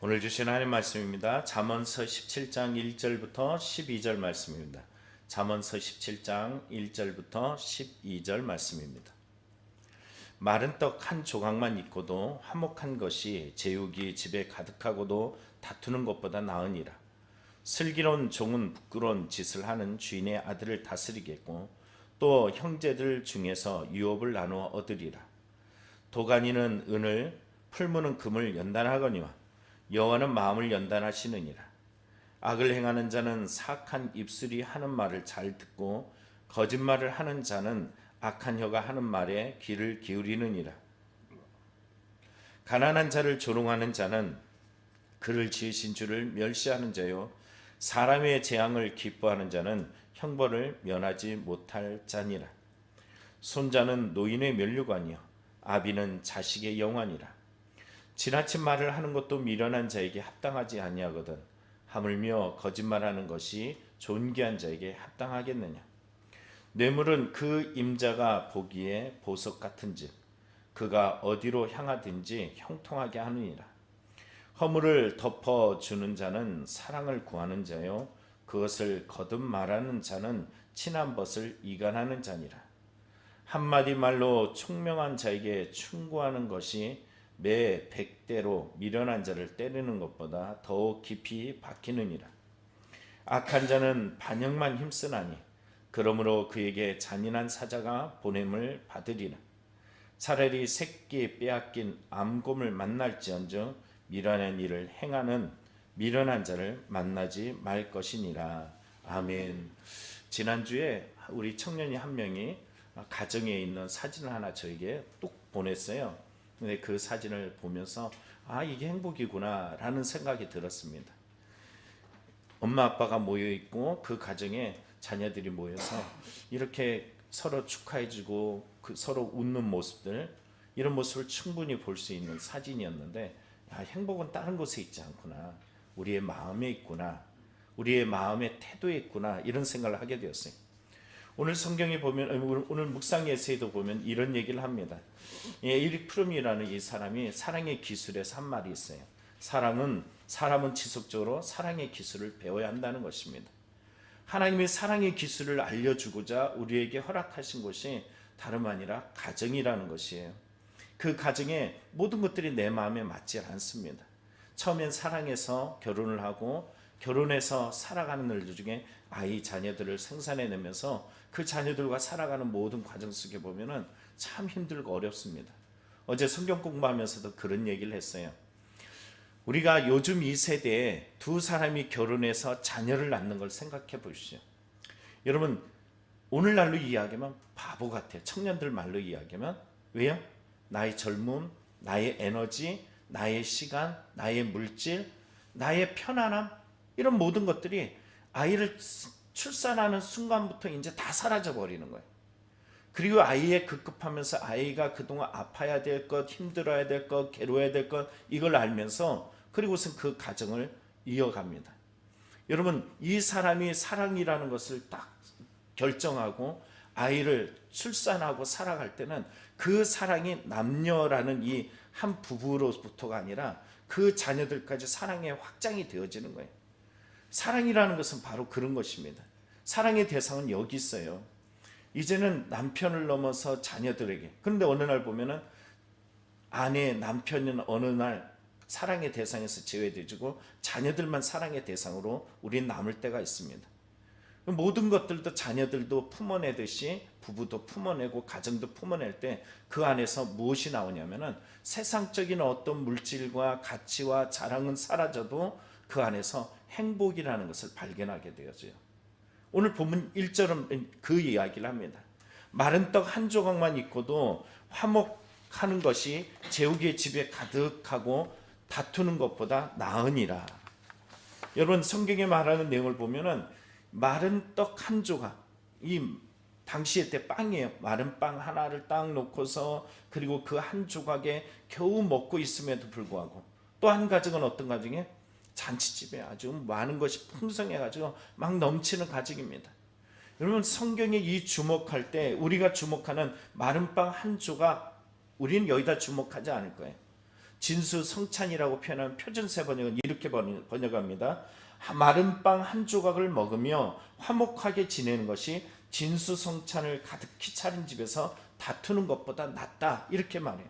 오늘 주신 하나님 말씀입니다. 잠언서 17장 1절부터 12절 말씀입니다. 잠언서 17장 1절부터 12절 말씀입니다. 마른 떡 한 조각만 있고도 화목한 것이 제육이 집에 가득하고도 다투는 것보다 나으니라. 슬기로운 종은 부끄러운 짓을 하는 주인의 아들을 다스리겠고 또 형제들 중에서 유업을 나누어 얻으리라. 도가니는 은을 풀무는 금을 연단하거니와 여호와는 마음을 연단하시느니라. 악을 행하는 자는 사악한 입술이 하는 말을 잘 듣고 거짓말을 하는 자는 악한 혀가 하는 말에 귀를 기울이느니라. 가난한 자를 조롱하는 자는 그를 지으신 주를 멸시하는 자요 사람의 재앙을 기뻐하는 자는 형벌을 면하지 못할 자니라. 손자는 노인의 면류관이요 아비는 자식의 영환이라. 지나친 말을 하는 것도 미련한 자에게 합당하지 아니하거든 하물며 거짓말하는 것이 존귀한 자에게 합당하겠느냐? 뇌물은 그 임자가 보기에 보석 같은즉 그가 어디로 향하든지 형통하게 하느니라. 허물을 덮어 주는 자는 사랑을 구하는 자요 그것을 거듭 말하는 자는 친한 벗을 이간하는 자니라. 한마디 말로 총명한 자에게 충고하는 것이 매 백대로 미련한 자를 때리는 것보다 더욱 깊이 박히느니라. 악한 자는 반역만 힘쓰나니 그러므로 그에게 잔인한 사자가 보냄을 받으리라. 차라리 새끼 빼앗긴 암곰을 만날지언정 미련한 일을 행하는 미련한 자를 만나지 말 것이니라. 아멘. 지난주에 우리 청년이 한 명이 가정에 있는 사진을 하나 저에게 뚝 보냈어요. 근데 그 사진을 보면서 아 이게 행복이구나라는 생각이 들었습니다. 엄마 아빠가 모여 있고 그 가정에 자녀들이 모여서 이렇게 서로 축하해주고 그 서로 웃는 모습들 이런 모습을 충분히 볼 수 있는 사진이었는데 야, 행복은 다른 곳에 있지 않구나 우리의 마음에 있구나 우리의 마음의 태도에 있구나 이런 생각을 하게 되었어요. 오늘 성경에 보면 오늘 묵상 에세이도 보면 이런 얘기를 합니다. 예, 이릭 프롬이라는 이 사람이 사랑의 기술에서 한 말이 있어요. 사랑은 사람은 지속적으로 사랑의 기술을 배워야 한다는 것입니다. 하나님의 사랑의 기술을 알려주고자 우리에게 허락하신 것이 다름 아니라 가정이라는 것이에요. 그 가정에 모든 것들이 내 마음에 맞지 않습니다. 처음엔 사랑해서 결혼을 하고 결혼해서 살아가는 날 중에 아이 자녀들을 생산해내면서 그 자녀들과 살아가는 모든 과정 속에 보면은 참 힘들고 어렵습니다. 어제 성경 공부하면서도 그런 얘기를 했어요. 우리가 요즘 이 세대에 두 사람이 결혼해서 자녀를 낳는 걸 생각해 보십시오. 여러분 오늘날로 이야기하면 바보 같아요. 청년들 말로 이야기하면 왜요? 나의 젊음, 나의 에너지, 나의 시간, 나의 물질, 나의 편안함 이런 모든 것들이 아이를 출산하는 순간부터 이제 다 사라져 버리는 거예요. 그리고 아이의 급급하면서 아이가 그동안 아파야 될 것, 힘들어야 될 것, 괴로워야 될 것 이걸 알면서 그리고선 그 가정을 이어갑니다. 여러분 이 사람이 사랑이라는 것을 딱 결정하고 아이를 출산하고 살아갈 때는 그 사랑이 남녀라는 이 한 부부로부터가 아니라 그 자녀들까지 사랑의 확장이 되어지는 거예요. 사랑이라는 것은 바로 그런 것입니다. 사랑의 대상은 여기 있어요. 이제는 남편을 넘어서 자녀들에게. 그런데 어느 날 보면은 아내, 남편은 어느 날 사랑의 대상에서 제외되고 자녀들만 사랑의 대상으로 우린 남을 때가 있습니다. 모든 것들도 자녀들도 품어내듯이 부부도 품어내고 가정도 품어낼 때 그 안에서 무엇이 나오냐면은 세상적인 어떤 물질과 가치와 자랑은 사라져도 그 안에서 행복이라는 것을 발견하게 되어져요. 오늘 본문 1절은 그 이야기를 합니다. 마른 떡 한 조각만 있고도 화목하는 것이 제우기의 집에 가득하고 다투는 것보다 나으니라. 여러분 성경에 말하는 내용을 보면은 마른 떡 한 조각 이 당시에 때 빵이에요. 마른 빵 하나를 딱 놓고서 그리고 그 한 조각에 겨우 먹고 있음에도 불구하고 또 한 가정은 어떤 가정이에요? 잔치집에 아주 많은 것이 풍성해가지고 막 넘치는 가정입니다. 여러분 성경에 이 주목할 때 우리가 주목하는 마른 빵 한 조각 우리는 여기다 주목하지 않을 거예요. 진수 성찬이라고 표현하는 표준 세 번역은 이렇게 번- 번역합니다. 마른 빵 한 조각을 먹으며 화목하게 지내는 것이 진수 성찬을 가득히 차린 집에서 다투는 것보다 낫다 이렇게 말해요.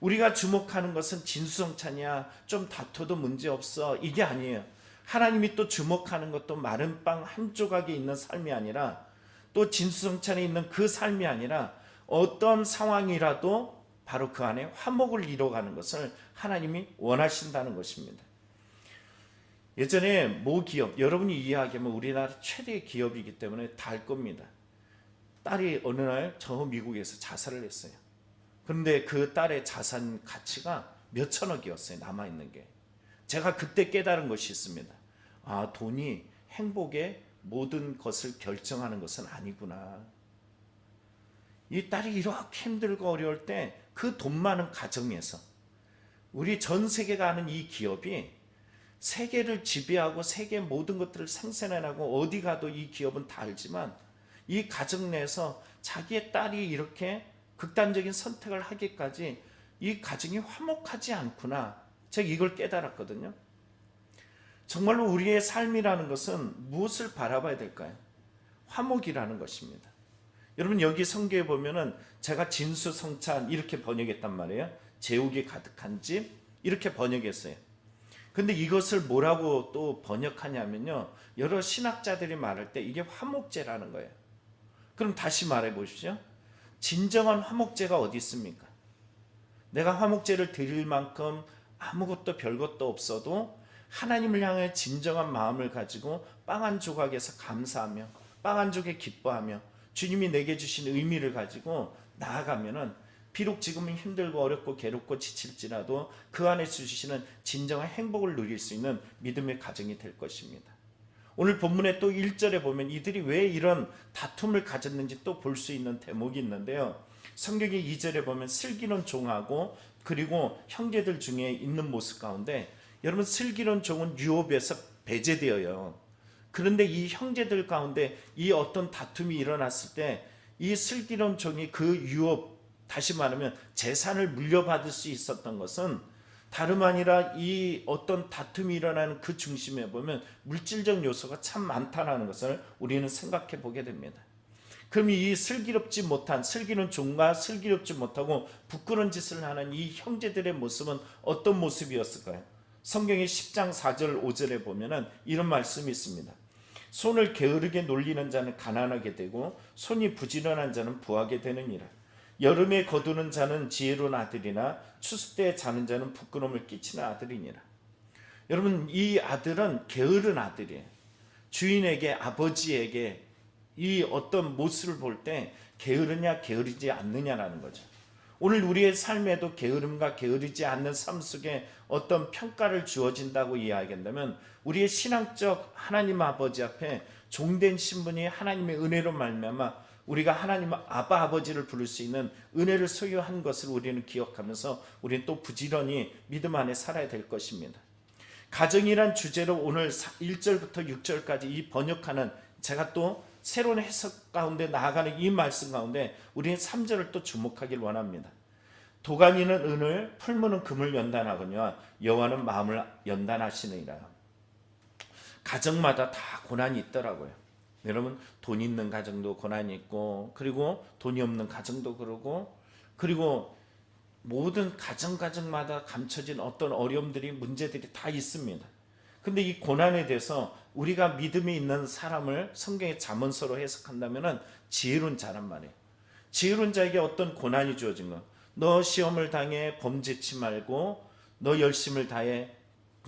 우리가 주목하는 것은 진수성찬이야 좀 다투도 문제 없어 이게 아니에요. 하나님이 또 주목하는 것도 마른 빵 한 조각이 있는 삶이 아니라 또 진수성찬에 있는 그 삶이 아니라 어떤 상황이라도 바로 그 안에 화목을 이뤄가는 것을 하나님이 원하신다는 것입니다. 예전에 모 기업, 여러분이 이해하기면 우리나라 최대 기업이기 때문에 다알 겁니다. 딸이 어느 날 저 미국에서 자살을 했어요. 그런데 그 딸의 자산 가치가 몇 천억이었어요. 남아있는 게. 제가 그때 깨달은 것이 있습니다. 아, 돈이 행복의 모든 것을 결정하는 것은 아니구나. 이 딸이 이렇게 힘들고 어려울 때 그 돈 많은 가정에서 우리 전 세계가 아는 이 기업이 세계를 지배하고 세계 모든 것들을 생산해나고 어디 가도 이 기업은 다 알지만 이 가정 내에서 자기의 딸이 이렇게 극단적인 선택을 하기까지 이 가정이 화목하지 않구나. 제가 이걸 깨달았거든요. 정말로 우리의 삶이라는 것은 무엇을 바라봐야 될까요? 화목이라는 것입니다. 여러분 여기 성경에 보면은 제가 진수성찬 이렇게 번역했단 말이에요. 제옥이 가득한 집 이렇게 번역했어요. 근데 이것을 뭐라고 또 번역하냐면요. 여러 신학자들이 말할 때 이게 화목제라는 거예요. 그럼 다시 말해 보십시오. 진정한 화목제가 어디 있습니까? 내가 화목제를 드릴 만큼 아무것도 별것도 없어도 하나님을 향해 진정한 마음을 가지고 빵 한 조각에서 감사하며 빵 한 조각에 기뻐하며 주님이 내게 주신 의미를 가지고 나아가면은 비록 지금은 힘들고 어렵고 괴롭고 지칠지라도 그 안에 주시는 진정한 행복을 누릴 수 있는 믿음의 가정이 될 것입니다. 오늘 본문에 또 1절에 보면 이들이 왜 이런 다툼을 가졌는지 또 볼 수 있는 대목이 있는데요. 성경의 2절에 보면 슬기로운 종하고 그리고 형제들 중에 있는 모습 가운데 여러분 슬기로운 종은 유업에서 배제되어요. 그런데 이 형제들 가운데 이 어떤 다툼이 일어났을 때 이 슬기로운 종이 그 유업 다시 말하면 재산을 물려받을 수 있었던 것은 다름 아니라 이 어떤 다툼이 일어나는 그 중심에 보면 물질적 요소가 참 많다라는 것을 우리는 생각해 보게 됩니다. 그럼 이 슬기롭지 못한 슬기는 종과 슬기롭지 못하고 부끄러운 짓을 하는 이 형제들의 모습은 어떤 모습이었을까요? 성경의 10장 4절 5절에 보면은 이런 말씀이 있습니다. 손을 게으르게 놀리는 자는 가난하게 되고 손이 부지런한 자는 부하게 되느니라. 여름에 거두는 자는 지혜로운 아들이나 추수 때 자는 자는 부끄러움을 끼치는 아들이니라. 여러분 이 아들은 게으른 아들이에요. 주인에게 아버지에게 이 어떤 모습을 볼 때 게으르냐 게으르지 않느냐라는 거죠. 오늘 우리의 삶에도 게으름과 게으르지 않는 삶 속에 어떤 평가를 주어진다고 이야기한다면 우리의 신앙적 하나님 아버지 앞에 종된 신분이 하나님의 은혜로 말미암아 우리가 하나님 아바 아버지를 부를 수 있는 은혜를 소유한 것을 우리는 기억하면서 우리는 또 부지런히 믿음 안에 살아야 될 것입니다. 가정이란 주제로 오늘 1절부터 6절까지 이 번역하는 제가 또 새로운 해석 가운데 나아가는 이 말씀 가운데 우리는 3절을 또 주목하길 원합니다. 도가니는 은을 풀무는 금을 연단하거니와 여호와는 마음을 연단하시느니라. 가정마다 다 고난이 있더라고요. 여러분 돈 있는 가정도 고난이 있고 그리고 돈이 없는 가정도 그러고 그리고 모든 가정 가정마다 감춰진 어떤 어려움들이 문제들이 다 있습니다. 근데 이 고난에 대해서 우리가 믿음이 있는 사람을 성경의 잠언서로 해석한다면은 지혜로운 자란 말이에요. 지혜로운 자에게 어떤 고난이 주어진 것. 너 시험을 당해 범죄치 말고 너 열심을 다해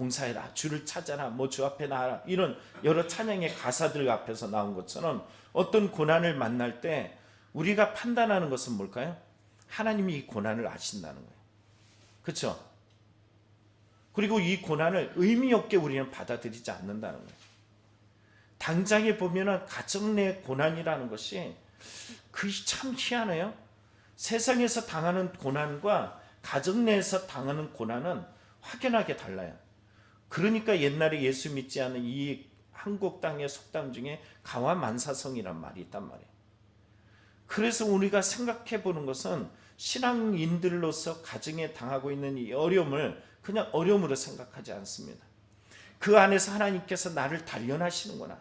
봉사해라. 주를 찾아라. 뭐 주 앞에 나와라. 이런 여러 찬양의 가사들 앞에서 나온 것처럼 어떤 고난을 만날 때 우리가 판단하는 것은 뭘까요? 하나님이 이 고난을 아신다는 거예요. 그렇죠? 그리고 이 고난을 의미 없게 우리는 받아들이지 않는다는 거예요. 당장에 보면은 가정 내 고난이라는 것이 그것이 참 희한해요. 세상에서 당하는 고난과 가정 내에서 당하는 고난은 확연하게 달라요. 그러니까 옛날에 예수 믿지 않은 이 한국 땅의 속담 중에 가와 만사성이란 말이 있단 말이에요. 그래서 우리가 생각해 보는 것은 신앙인들로서 가정에 당하고 있는 이 어려움을 그냥 어려움으로 생각하지 않습니다. 그 안에서 하나님께서 나를 단련하시는구나.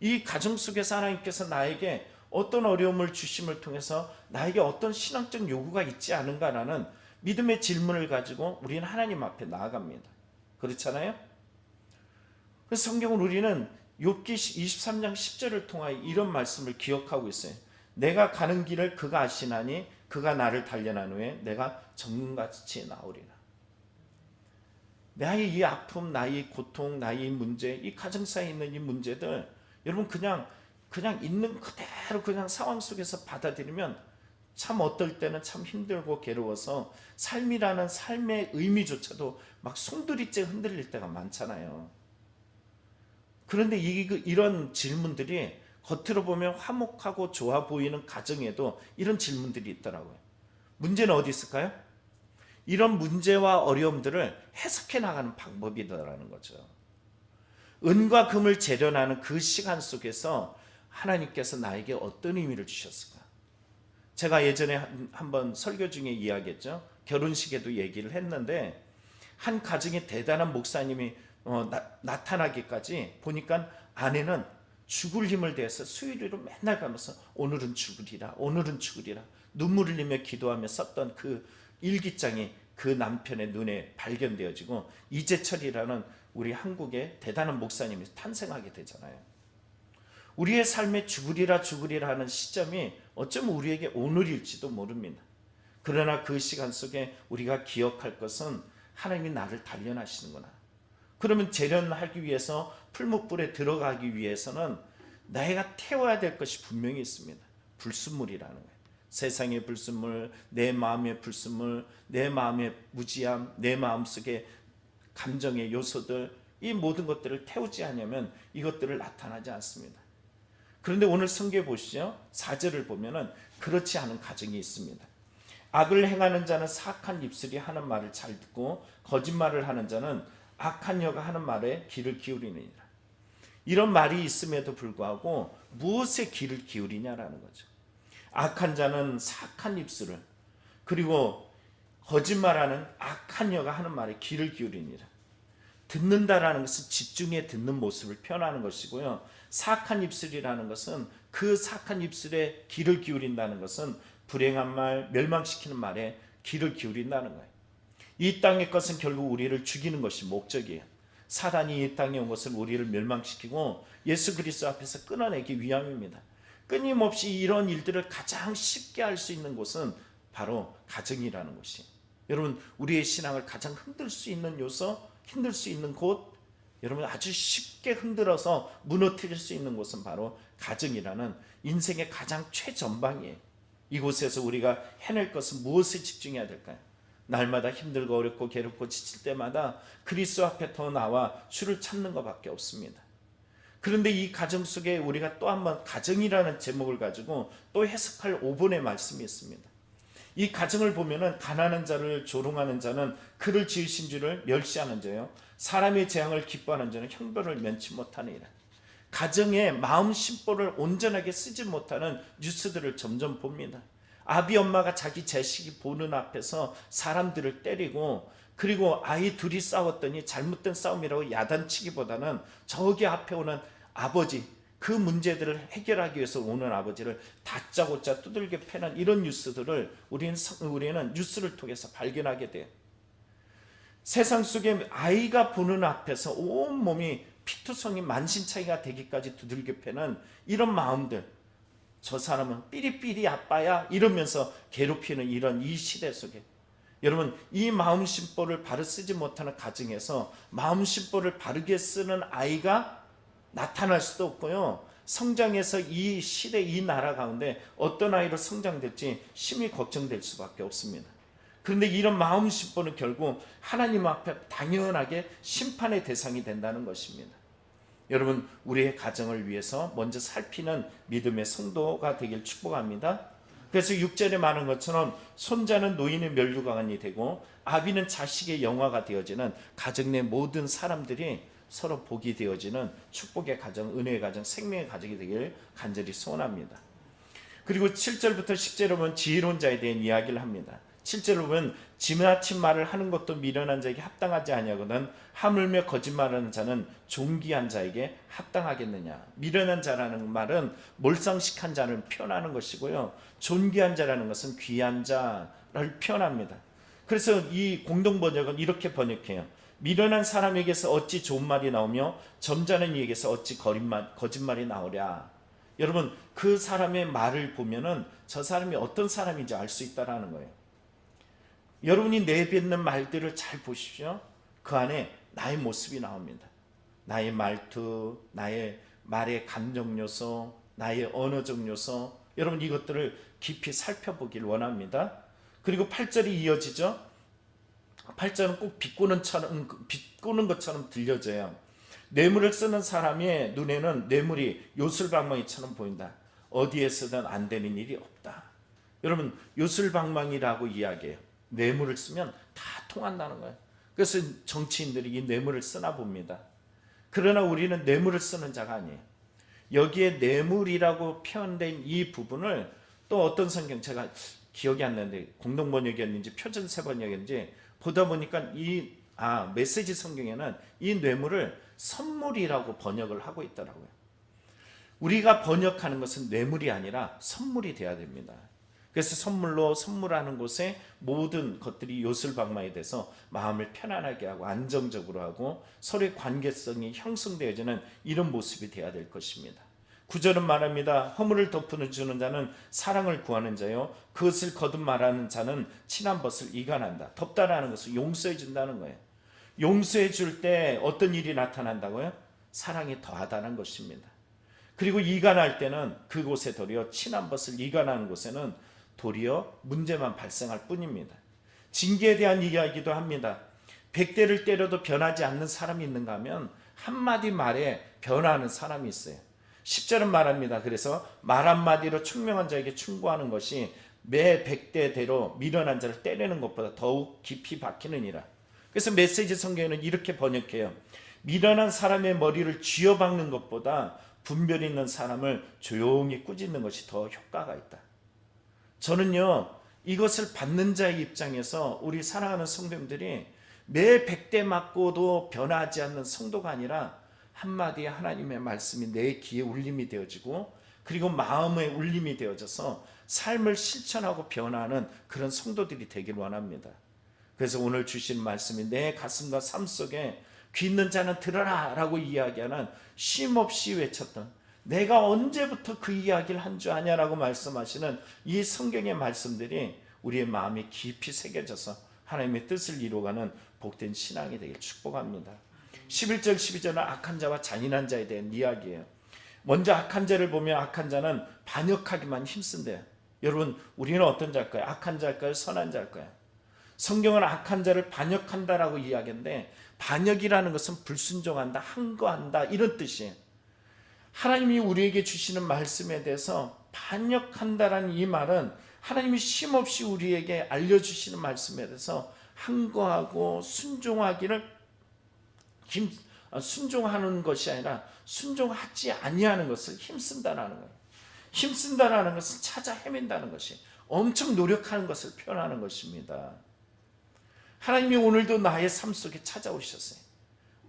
이 가정 속에서 하나님께서 나에게 어떤 어려움을 주심을 통해서 나에게 어떤 신앙적 요구가 있지 않은가라는 믿음의 질문을 가지고 우리는 하나님 앞에 나아갑니다. 그렇잖아요? 그래서 성경은 우리는 욥기 23장 10절을 통하여 이런 말씀을 기억하고 있어요. 내가 가는 길을 그가 아시나니 그가 나를 단련한 후에 내가 정금같이 나오리라. 나의 이 아픔, 나의 고통, 나의 문제, 이 가정사에 있는 이 문제들 여러분 그냥 그냥 있는 그대로 그냥 상황 속에서 받아들이면 참 어떨 때는 참 힘들고 괴로워서 삶이라는 삶의 의미조차도 막 송두리째 흔들릴 때가 많잖아요. 그런데 이, 이런 질문들이 겉으로 보면 화목하고 좋아 보이는 가정에도 이런 질문들이 있더라고요. 문제는 어디 있을까요? 이런 문제와 어려움들을 해석해 나가는 방법이다라는 거죠. 은과 금을 재련하는 그 시간 속에서 하나님께서 나에게 어떤 의미를 주셨을까? 제가 예전에 한번 설교 중에 이야기했죠. 결혼식에도 얘기를 했는데 한 가정에 대단한 목사님이 어, 나, 타나기까지 보니까 아내는 죽을 힘을 대해서 수유리로 맨날 가면서 오늘은 죽으리라 오늘은 죽으리라 눈물을 흘리며 기도하며 썼던 그 일기장이 그 남편의 눈에 발견되어지고 이재철이라는 우리 한국의 대단한 목사님이 탄생하게 되잖아요. 우리의 삶에 죽으리라 죽으리라 하는 시점이 어쩌면 우리에게 오늘일지도 모릅니다. 그러나 그 시간 속에 우리가 기억할 것은 하나님이 나를 단련하시는구나. 그러면 재련하기 위해서 풀무불에 들어가기 위해서는 내가 태워야 될 것이 분명히 있습니다. 불순물이라는 거예요. 세상의 불순물, 내 마음의 불순물, 내 마음의 무지함, 내 마음 속에 감정의 요소들 이 모든 것들을 태우지 않으면 이것들을 나타나지 않습니다. 그런데 오늘 성경 보시죠. 4절을 보면은 그렇지 않은 가정이 있습니다. 악을 행하는 자는 사악한 입술이 하는 말을 잘 듣고 거짓말을 하는 자는 악한 여가 하는 말에 귀를 기울이느니라. 이런 말이 있음에도 불구하고 무엇에 귀를 기울이냐라는 거죠. 악한 자는 사악한 입술을 그리고 거짓말하는 악한 여가 하는 말에 귀를 기울이니라. 듣는다라는 것은 집중해 듣는 모습을 표현하는 것이고요. 사악한 입술이라는 것은 그 사악한 입술에 귀를 기울인다는 것은 불행한 말, 멸망시키는 말에 귀를 기울인다는 거예요. 이 땅의 것은 결국 우리를 죽이는 것이 목적이에요. 사단이 이 땅에 온 것은 우리를 멸망시키고 예수 그리스도 앞에서 끊어내기 위함입니다. 끊임없이 이런 일들을 가장 쉽게 할 수 있는 곳은 바로 가정이라는 것이. 여러분 우리의 신앙을 가장 흔들 수 있는 요소, 힘들 수 있는 곳, 여러분 아주 쉽게 흔들어서 무너뜨릴 수 있는 곳은 바로 가정이라는 인생의 가장 최전방이에요. 이곳에서 우리가 해낼 것은 무엇에 집중해야 될까요? 날마다 힘들고 어렵고 괴롭고 지칠 때마다 그리스도 앞에 더 나와 주를 찾는 것밖에 없습니다. 그런데 이 가정 속에 우리가 또 한 번 가정이라는 제목을 가지고 또 해석할 5분의 말씀이 있습니다. 이 가정을 보면은 가난한 자를 조롱하는 자는 그를 지으신 줄을 멸시하는 자요. 사람의 재앙을 기뻐하는 자는 형벌을 면치 못하느니라. 가정의 마음 심보를 온전하게 쓰지 못하는 뉴스들을 점점 봅니다. 아비 엄마가 자기 자식이 보는 앞에서 사람들을 때리고 그리고 아이 둘이 싸웠더니 잘못된 싸움이라고 야단치기보다는 저기 앞에 오는 아버지 그 문제들을 해결하기 위해서 오는 아버지를 다짜고짜 두들겨 패는 이런 뉴스들을 우리는 우리는 뉴스를 통해서 발견하게 돼요. 세상 속에 아이가 보는 앞에서 온 몸이 피투성이 만신창이가 되기까지 두들겨 패는 이런 마음들 저 사람은 삐리삐리 아빠야 이러면서 괴롭히는 이런 이 시대 속에 여러분 이 마음 심보를 바로 쓰지 못하는 가정에서 마음 심보를 바르게 쓰는 아이가 나타날 수도 없고요. 성장해서 이 시대 이 나라 가운데 어떤 아이로 성장될지 심히 걱정될 수밖에 없습니다. 그런데 이런 마음 심보는 결국 하나님 앞에 당연하게 심판의 대상이 된다는 것입니다. 여러분 우리의 가정을 위해서 먼저 살피는 믿음의 성도가 되길 축복합니다. 그래서 6절에 말한 것처럼 손자는 노인의 멸류관이 되고 아비는 자식의 영화가 되어지는 가정 내 모든 사람들이 서로 복이 되어지는 축복의 가정, 은혜의 가정, 생명의 가정이 되길 간절히 소원합니다. 그리고 7절부터 10절에 보면 지혜로운 자에 대한 이야기를 합니다. 7절을 보면 지나친 말을 하는 것도 미련한 자에게 합당하지 아니하거든 하물며 거짓말하는 자는 존귀한 자에게 합당하겠느냐. 미련한 자라는 말은 몰상식한 자를 표현하는 것이고요. 존귀한 자라는 것은 귀한 자를 표현합니다. 그래서 이 공동 번역은 이렇게 번역해요. 미련한 사람에게서 어찌 좋은 말이 나오며 점잖은 이에게서 어찌 거짓말, 거짓말이 나오랴. 여러분 그 사람의 말을 보면은 저 사람이 어떤 사람인지 알 수 있다라는 거예요. 여러분이 내뱉는 말들을 잘 보십시오. 그 안에 나의 모습이 나옵니다. 나의 말투, 나의 말의 감정 요소, 나의 언어적 요소, 여러분 이것들을 깊이 살펴보길 원합니다. 그리고 8절이 이어지죠. 8절은 꼭 비꼬는 처럼 비꼬는 것처럼 들려져요. 뇌물을 쓰는 사람의 눈에는 뇌물이 요술방망이처럼 보인다. 어디에서든 안 되는 일이 없다. 여러분 요술방망이라고 이야기해요. 뇌물을 쓰면 다 통한다는 거예요. 그래서 정치인들이 이 뇌물을 쓰나 봅니다. 그러나 우리는 뇌물을 쓰는 자가 아니에요. 여기에 뇌물이라고 표현된 이 부분을 또 어떤 성경 제가 기억이 안 나는데 공동 번역이었는지 표준 세 번역인지 보다 보니까 이 아, 메시지 성경에는 이 뇌물을 선물이라고 번역을 하고 있더라고요. 우리가 번역하는 것은 뇌물이 아니라 선물이 돼야 됩니다. 그래서 선물로 선물하는 곳에 모든 것들이 요술방망이 돼서 마음을 편안하게 하고 안정적으로 하고 서로의 관계성이 형성되어지는 이런 모습이 되어야 될 것입니다. 구절은 말합니다. 허물을 덮어 주는 자는 사랑을 구하는 자요. 그것을 거듭 말하는 자는 친한 것을 이간한다. 덮다라는 것을 용서해 준다는 거예요. 용서해 줄 때 어떤 일이 나타난다고요? 사랑이 더하다는 것입니다. 그리고 이간할 때는 그곳에 도리어 친한 것을 이간하는 곳에는 도리어 문제만 발생할 뿐입니다. 징계에 대한 이야기도 합니다. 백대를 때려도 변하지 않는 사람이 있는가 하면 한마디 말에 변하는 사람이 있어요. 10절은 말합니다. 그래서 말 한마디로 총명한 자에게 충고하는 것이 매 백대대로 미련한 자를 때리는 것보다 더욱 깊이 박히느니라. 그래서 메시지 성경에는 이렇게 번역해요. 미련한 사람의 머리를 쥐어박는 것보다 분별 있는 사람을 조용히 꾸짖는 것이 더 효과가 있다. 저는요, 이것을 받는 자의 입장에서 우리 사랑하는 성도님들이 매 백대 맞고도 변하지 않는 성도가 아니라 한마디 하나님의 말씀이 내 귀에 울림이 되어지고 그리고 마음의 울림이 되어져서 삶을 실천하고 변화하는 그런 성도들이 되길 원합니다. 그래서 오늘 주신 말씀이 내 가슴과 삶 속에 귀 있는 자는 들어라 라고 이야기하는 쉼없이 외쳤던 내가 언제부터 그 이야기를 한 줄 아냐라고 말씀하시는 이 성경의 말씀들이 우리의 마음에 깊이 새겨져서 하나님의 뜻을 이루어가는 복된 신앙이 되길 축복합니다. 11절 12절은 악한 자와 잔인한 자에 대한 이야기예요. 먼저 악한 자를 보면 악한 자는 반역하기만 힘쓴대요. 여러분 우리는 어떤 자일까요? 악한 자일까요? 선한 자일까요? 성경은 악한 자를 반역한다라고 이야기하는데 반역이라는 것은 불순종한다, 항거한다 이런 뜻이에요. 하나님이 우리에게 주시는 말씀에 대해서 반역한다라는 이 말은 하나님이 쉼없이 우리에게 알려주시는 말씀에 대해서 항거하고 순종하기를 힘, 아, 순종하는 것이 아니라 순종하지 아니하는 것을 힘쓴다라는 거예요. 힘쓴다라는 것은 찾아 헤맨다는 것이 엄청 노력하는 것을 표현하는 것입니다. 하나님이 오늘도 나의 삶 속에 찾아오셨어요.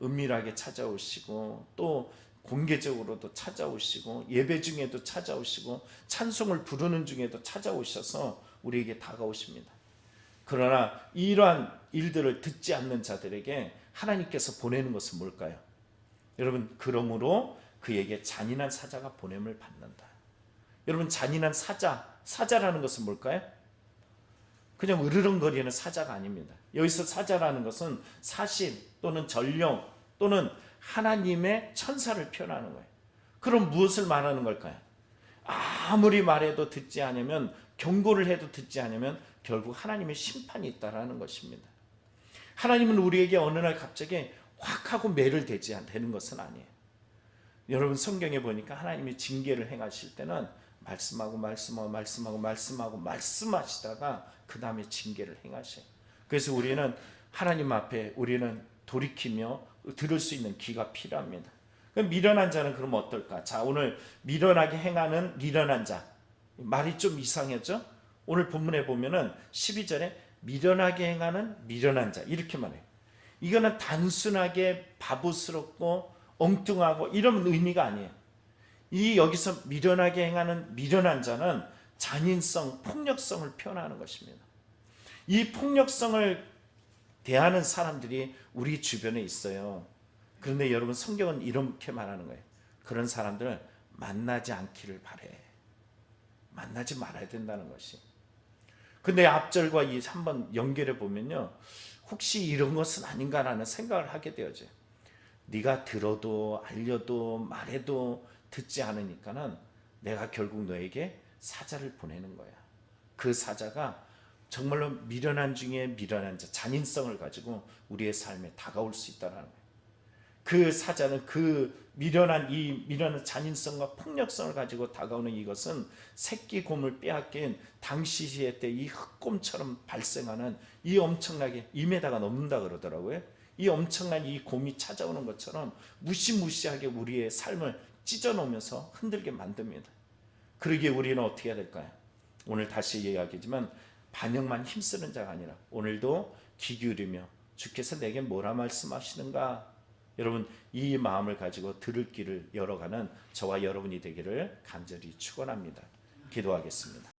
은밀하게 찾아오시고 또 공개적으로도 찾아오시고 예배 중에도 찾아오시고 찬송을 부르는 중에도 찾아오셔서 우리에게 다가오십니다. 그러나 이러한 일들을 듣지 않는 자들에게 하나님께서 보내는 것은 뭘까요? 여러분 그러므로 그에게 잔인한 사자가 보냄을 받는다. 여러분 잔인한 사자, 사자라는 것은 뭘까요? 그냥 으르렁거리는 사자가 아닙니다. 여기서 사자라는 것은 사신 또는 전령 또는 하나님의 천사를 표현하는 거예요. 그럼 무엇을 말하는 걸까요? 아무리 말해도 듣지 않으면 경고를 해도 듣지 않으면 결국 하나님의 심판이 있다라는 것입니다. 하나님은 우리에게 어느 날 갑자기 확 하고 매를 대지 되는 것은 아니에요. 여러분 성경에 보니까 하나님이 징계를 행하실 때는 말씀하고 말씀하고 말씀하고 말씀하고 말씀하시다가 그 다음에 징계를 행하셔요. 그래서 우리는 하나님 앞에 우리는 돌이키며 들을 수 있는 귀가 필요합니다. 미련한 자는 그럼 어떨까? 자, 오늘 미련하게 행하는 미련한 자. 말이 좀 이상했죠? 오늘 본문에 보면은 12절에 미련하게 행하는 미련한 자 이렇게 말해요. 이거는 단순하게 바보스럽고 엉뚱하고 이런 의미가 아니에요. 이 여기서 미련하게 행하는 미련한 자는 잔인성, 폭력성을 표현하는 것입니다. 이 폭력성을 대하는 사람들이 우리 주변에 있어요. 그런데 여러분 성경은 이렇게 말하는 거예요. 그런 사람들을 만나지 않기를 바래. 만나지 말아야 된다는 것이. 근데 앞절과 이 한번 연결해 보면요. 혹시 이런 것은 아닌가라는 생각을 하게 되어져요. 네가 들어도 알려도 말해도 듣지 않으니까는 내가 결국 너에게 사자를 보내는 거야. 그 사자가 정말로 미련한 중에 미련한 자, 잔인성을 가지고 우리의 삶에 다가올 수 있다라는 거예요. 그 사자는 그 미련한 이 미련한 잔인성과 폭력성을 가지고 다가오는 이것은 새끼 곰을 빼앗긴 당시 시대 때 이 흑곰처럼 발생하는 이 엄청나게 2m가 넘는다 그러더라고요. 이 엄청난 이 곰이 찾아오는 것처럼 무시무시하게 우리의 삶을 찢어놓으면서 흔들게 만듭니다. 그러기에 우리는 어떻게 해야 될까요? 오늘 다시 이야기지만 반역만 힘쓰는 자가 아니라 오늘도 귀 기울이며 주께서 내게 뭐라 말씀하시는가 여러분 이 마음을 가지고 들을 길을 열어가는 저와 여러분이 되기를 간절히 축원합니다. 기도하겠습니다.